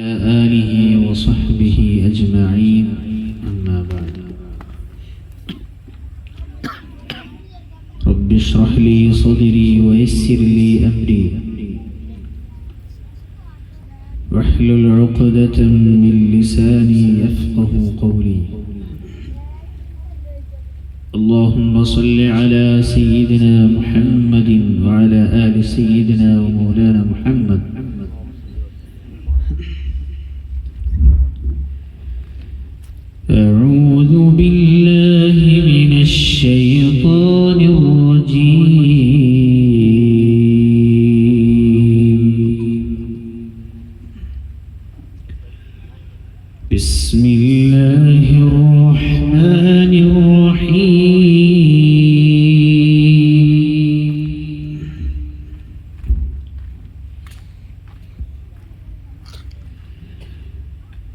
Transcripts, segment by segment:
آله وصحبه أجمعين. أما بعد. رب اشرح لي صدري ويسر لي أمري. واحلل عقدة من لساني يفقه قولي. اللهم صل على سيدنا محمد وعلى آل سيدنا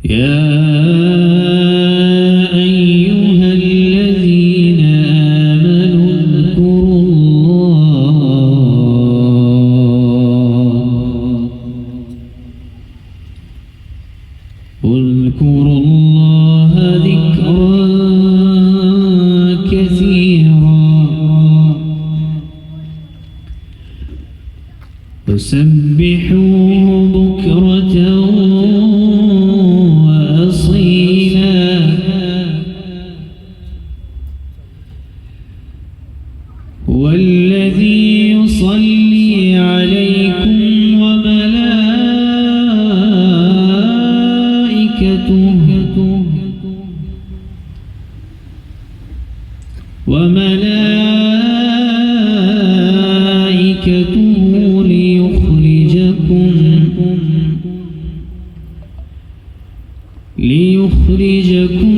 Yeah. ليخرجكم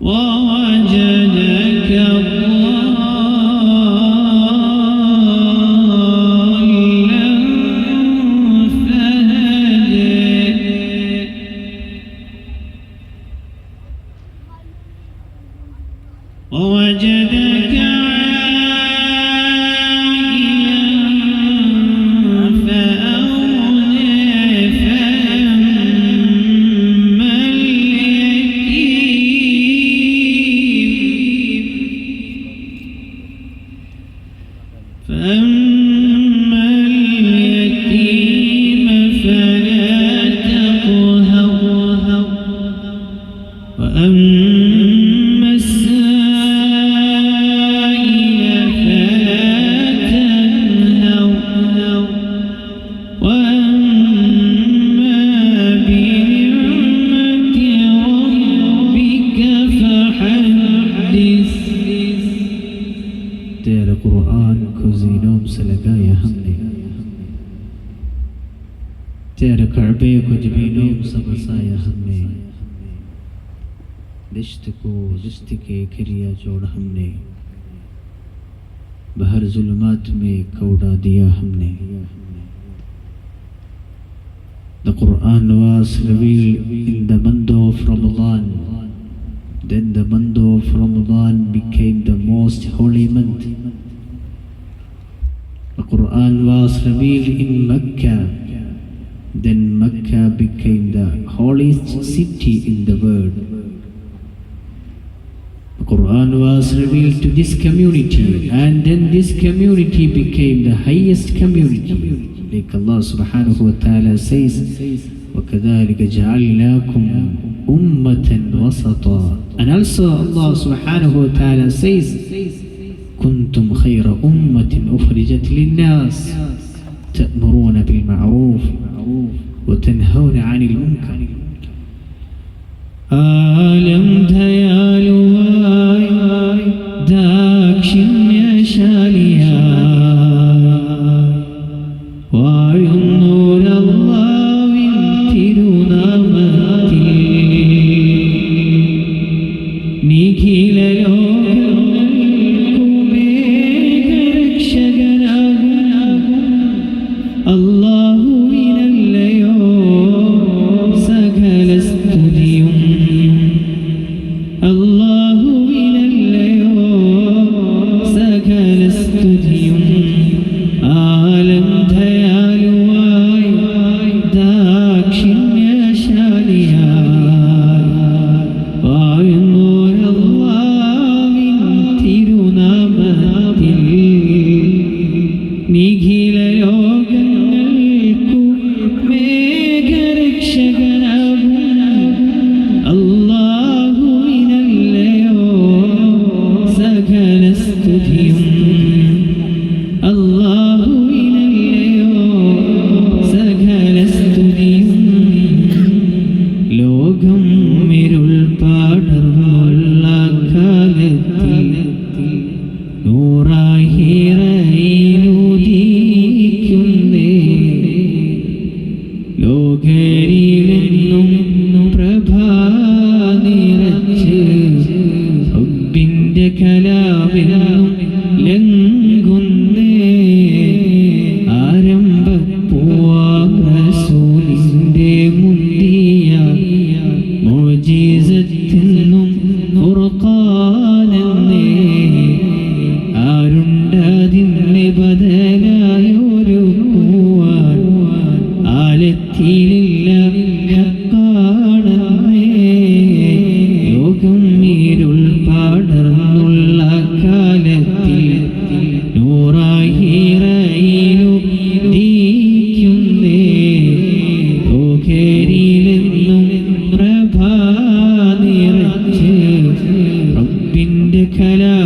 ووجدك قرآن کو زینوں سے لگایا ہم نے۔ تیرے کعبے کو جبینوں سے بسایا ہم نے۔ رشت کو رشت کے کریا جوڑ ہم نے۔ بہر ظلمات میں کوڑا دیا ہم نے۔ The Quran was revealed in the month of Ramadan. Then the month was revealed in Mecca. Then Mecca became the holiest city in the world. The Quran was revealed to this community, and then this community became the highest community. Like Allah subhanahu wa ta'ala says, وَكَذَلِكَ جَعَلْنَاكُمْ أُمَّةً وَسَطًا And also Allah subhanahu wa ta'ala says, كنتم خير أمة أخرجت للناس تأمرون بالمعروف وتنهون عن المنكر. عالم ديالو داكشن شاليا. وعيون نور الله يمتلونا ماتي نيكي للو തിരുനാമത്തിൽ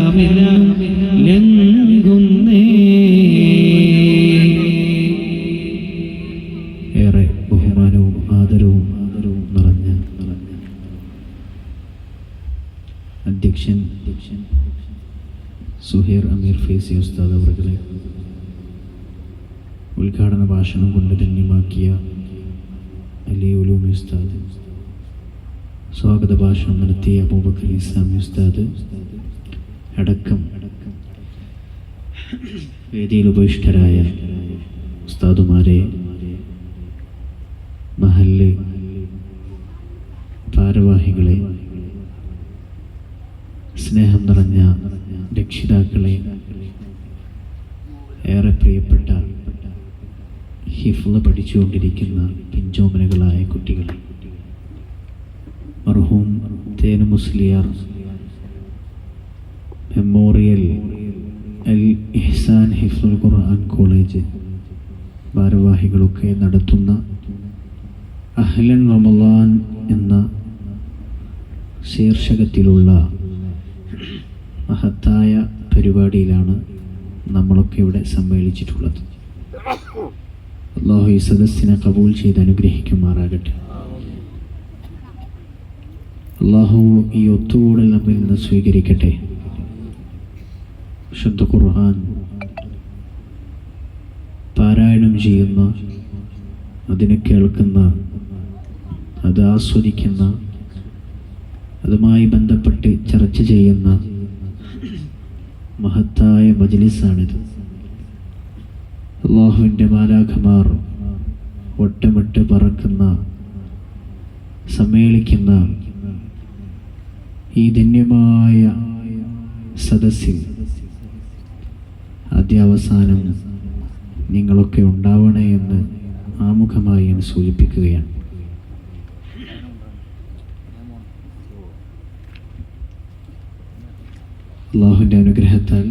ഇസ്ലാമില ലംഘുന്നേ ഏറെ ബഹുമാനവും ആദരവും ആദരവും നിറഞ്ഞ നിറഞ്ഞ അധ്യക്ഷൻ അധ്യക്ഷൻ സുഹേർ അമീർ ഫേസി ഉസ്താദ് അവർകളെ ഉദ്ഘാടന ഭാഷണം കൊണ്ട് ധന്യമാക്കിയ അലി ഉലൂമി ഉസ്താദ്. സ്വാഗത ഭാഷണം നടത്തിയ അബൂബക്കർ ഇസ്ലാമി ഉസ്താദ്. അടക്കം വേദിയിൽ ഉപവിഷ്ടരായ ഉസ്താദുമാരെ മഹല്ല് ഭാരവാഹികളെ സ്നേഹം നിറഞ്ഞ രക്ഷിതാക്കളെ ഏറെ പ്രിയപ്പെട്ട ഹിഫ്ല പഠിച്ചുകൊണ്ടിരിക്കുന്ന പിഞ്ചോമനകളായ കുട്ടികളെ മർഹൂം തേനു മുസ്ലിയാർ അൽ ഇഹ്സാൻ ഹിഫ്സുൽ ഖുർആൻ കോളേജ് ഭാരവാഹികളൊക്കെ നടത്തുന്ന അഹ്ലൻ റമലാൻ എന്ന ശീർഷകത്തിലുള്ള മഹത്തായ പരിപാടിയിലാണ് നമ്മളൊക്കെ ഇവിടെ സമ്മേളിച്ചിട്ടുള്ളത്. അള്ളാഹു ഈ സദസ്സിനെ കബൂൽ ചെയ്ത് അനുഗ്രഹിക്കുമാറാകട്ടെ. അള്ളാഹു ഈ ഒത്തുകൂടൽ നമ്മിൽ നിന്ന് സ്വീകരിക്കട്ടെ. ശുദ്ധ ഖുർആൻ പാരായണം ചെയ്യുന്ന അതിനെ കേൾക്കുന്ന അത് ആസ്വദിക്കുന്ന അതുമായി ബന്ധപ്പെട്ട് ചർച്ച ചെയ്യുന്ന മഹത്തായ മജ്ലിസാണിത്. അള്ളാഹുവിന്റെ മാലാഖമാർ ഒട്ടമിട്ട് പറക്കുന്ന സമ്മേളിക്കുന്ന ഈ ധന്യമായ സദസ്സിൽ ആദ്യാവസാനം നിങ്ങളൊക്കെ ഉണ്ടാവണേ എന്ന് ആമുഖമായി ഞാൻ സൂചിപ്പിക്കുകയാണ്. അള്ളാഹുവിന്റെ അനുഗ്രഹത്താൽ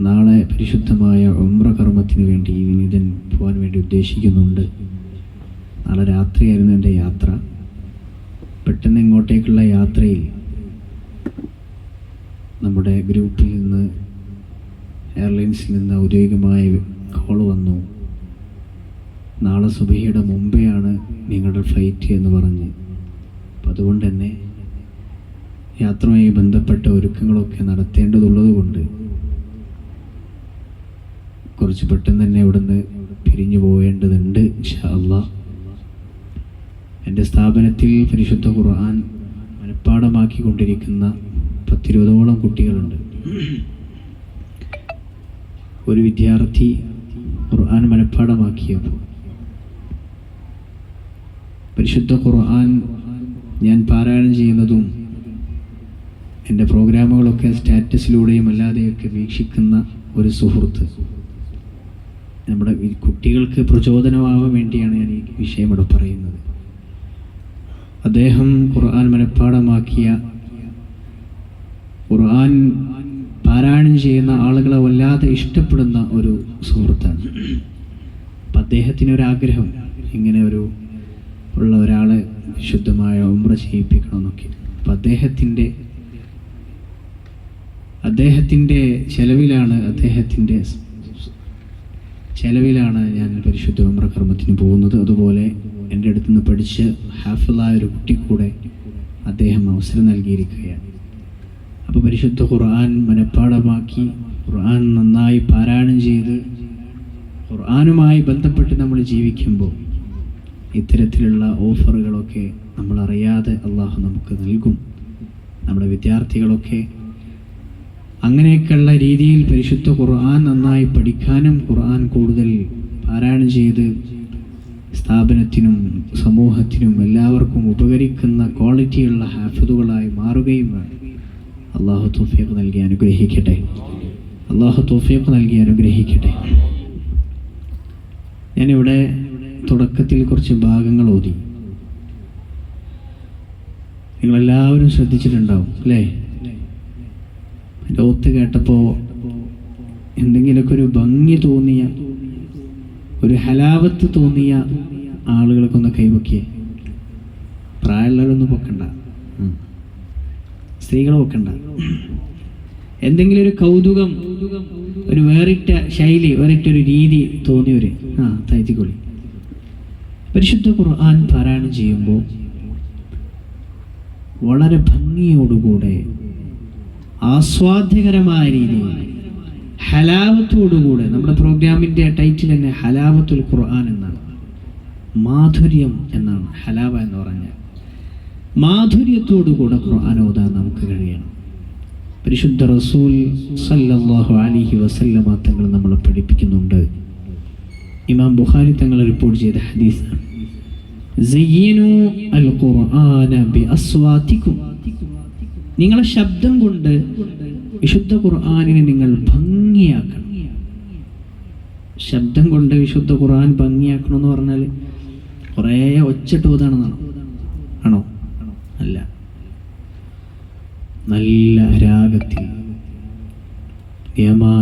നാളെ പരിശുദ്ധമായ ഉമ്ര കർമ്മത്തിന് വേണ്ടി വിനീതൻ പോകാൻ വേണ്ടി ഉദ്ദേശിക്കുന്നുണ്ട്. നാളെ രാത്രിയായിരുന്നു എന്റെ യാത്ര. പെട്ടെന്ന് ഇങ്ങോട്ടേക്കുള്ള യാത്രയിൽ നമ്മുടെ ഗ്രൂപ്പിൽ നിന്ന് എയർലൈൻസിൽ നിന്ന് ഔദ്യോഗികമായ കോൾ വന്നു. നാളെ സുബഹിയുടെ മുമ്പെയാണ് നിങ്ങളുടെ ഫ്ലൈറ്റ് എന്ന് പറഞ്ഞ്. അപ്പം അതുകൊണ്ട് തന്നെ യാത്രയുമായി ബന്ധപ്പെട്ട ഒരുക്കങ്ങളൊക്കെ നടത്തേണ്ടതുള്ളത് കൊണ്ട് കുറച്ച് പെട്ടെന്ന് തന്നെ ഇവിടുന്ന് പിരിഞ്ഞു പോകേണ്ടതുണ്ട് ഇൻഷാ അള്ളാ എന്റെ സ്ഥാപനത്തിൽ പരിശുദ്ധ ഖുർആൻ മനഃപ്പാടമാക്കിക്കൊണ്ടിരിക്കുന്ന പത്തിരുപതോളം കുട്ടികളുണ്ട്. ഒരു വിദ്യാർത്ഥി ഖുർആൻ മനഃപ്പാടമാക്കിയപ്പോൾ പരിശുദ്ധ ഖുർആൻ ഞാൻ പാരായണം ചെയ്യുന്നതും എന്റെ പ്രോഗ്രാമുകളൊക്കെ സ്റ്റാറ്റസിലൂടെയും അല്ലാതെയൊക്കെ വീക്ഷിക്കുന്ന ഒരു സുഹൃത്ത്. നമ്മുടെ കുട്ടികൾക്ക് പ്രചോദനമാവാൻ വേണ്ടിയാണ് ഞാൻ ഈ വിഷയം ഇവിടെ പറയുന്നത്. അദ്ദേഹം ഖുർആൻ മനഃപ്പാടമാക്കിയ ഖുർആൻ പാരായണം ചെയ്യുന്ന ആളുകളെ വല്ലാതെ ഇഷ്ടപ്പെടുന്ന ഒരു സുഹൃത്താണ്. അപ്പം അദ്ദേഹത്തിന് ഒരു ആഗ്രഹം ഇങ്ങനെ ഒരു ഉള്ള ഒരാളെ ശുദ്ധമായ ഉമ്ര ചെയ്യിപ്പിക്കണമെന്നൊക്കെ. അപ്പം അദ്ദേഹത്തിന്റെ അദ്ദേഹത്തിന്റെ ചെലവിലാണ് അദ്ദേഹത്തിന്റെ ചെലവിലാണ് ഞാൻ പരിശുദ്ധ ഉമ്ര കർമ്മത്തിന് പോകുന്നത്. അതുപോലെ എന്റെ അടുത്ത് നിന്ന് പഠിച്ച് ഹാഫിളായ ഒരു കുട്ടി കൂടെ അദ്ദേഹം അവസരം നൽകിയിരിക്കുകയാണ്. അപ്പോൾ പരിശുദ്ധ ഖുർആൻ മനഃപ്പാടമാക്കി ഖുർആൻ നന്നായി പാരായണം ചെയ്ത് ഖുർആനുമായി ബന്ധപ്പെട്ട് നമ്മൾ ജീവിക്കുമ്പോൾ ഇത്തരത്തിലുള്ള ഓഫറുകളൊക്കെ നമ്മൾ അറിയാതെ അള്ളാഹു നമുക്ക് നൽകും. നമ്മുടെ വിദ്യാർത്ഥികളൊക്കെ അങ്ങനെയൊക്കെയുള്ള രീതിയിൽ പരിശുദ്ധ ഖുർആൻ നന്നായി പഠിക്കാനും ഖുർആൻ കൂടുതൽ പാരായണം ചെയ്ത് സ്ഥാപനത്തിനും സമൂഹത്തിനും എല്ലാവർക്കും ഉപകരിക്കുന്ന ക്വാളിറ്റിയുള്ള ഹാഫിദുകളായി മാറുകയും വേണം. അള്ളാഹു തോഫീഖ് നൽകി അനുഗ്രഹിക്കട്ടെ. അള്ളാഹു തോഫീഖ് നൽകി അനുഗ്രഹിക്കട്ടെ. ഞാനിവിടെ തുടക്കത്തിൽ കുറച്ച് ഭാഗങ്ങൾ ഓതി. നിങ്ങളെല്ലാവരും ശ്രദ്ധിച്ചിട്ടുണ്ടാവും അല്ലേ? എന്റെ ഒത്ത് കേട്ടപ്പോൾ എന്തെങ്കിലുമൊക്കെ ഒരു ഭംഗി തോന്നിയ ഒരു ഹലാവത്ത് തോന്നിയ ആളുകൾക്കൊന്ന് കൈവക്കിയേ പ്രായമുള്ളവരൊന്നും പൊക്കണ്ട. ഉം. ഒക്കെ ഉണ്ടാകും എന്തെങ്കിലും ഒരു കൗതുകം ഒരു വേറിട്ട ശൈലി വേറിട്ട ഒരു രീതി തോന്നിയവര് ആ താഴ്ത്തിക്കൊള്ളി പരിശുദ്ധ ഖുർആൻ പാരായണം ചെയ്യുമ്പോൾ വളരെ ഭംഗി ഭംഗിയോടുകൂടെ ആസ്വാദ്യകരമായ രീതിയിൽ ഹലാവത്തോടുകൂടെ നമ്മുടെ പ്രോഗ്രാമിന്റെ ടൈറ്റിൽ തന്നെ ഹലാവത്തുൽ ഖുർആൻ എന്നാണ്. മാധുര്യം എന്നാണ് ഹലാവ എന്ന് പറഞ്ഞാൽ. മാധുര്യത്തോടുകൂടെ ഖുർആൻ ഓതാൻ നമുക്ക് കഴിയണം. പരിശുദ്ധ റസൂൽ സല്ലല്ലാഹു അലിഹി വസല്ലമ തങ്ങൾ നമ്മളെ പഠിപ്പിക്കുന്നുണ്ട്. ഇമാം ബുഖാരി തങ്ങൾ റിപ്പോർട്ട് ചെയ്ത ഹദീസാണ്. നിങ്ങളെ ശബ്ദം കൊണ്ട് വിശുദ്ധ ഖുർആാനിനെ നിങ്ങൾ ഭംഗിയാക്കണം. ശബ്ദം കൊണ്ട് വിശുദ്ധ ഖുർആൻ ഭംഗിയാക്കണം എന്ന് പറഞ്ഞാൽ കുറേ ഒച്ചിട്ട് ഓതാണെന്നാണോ ആണോ? അല്ല. നല്ല രാഗത്തിൽ. യമാൻ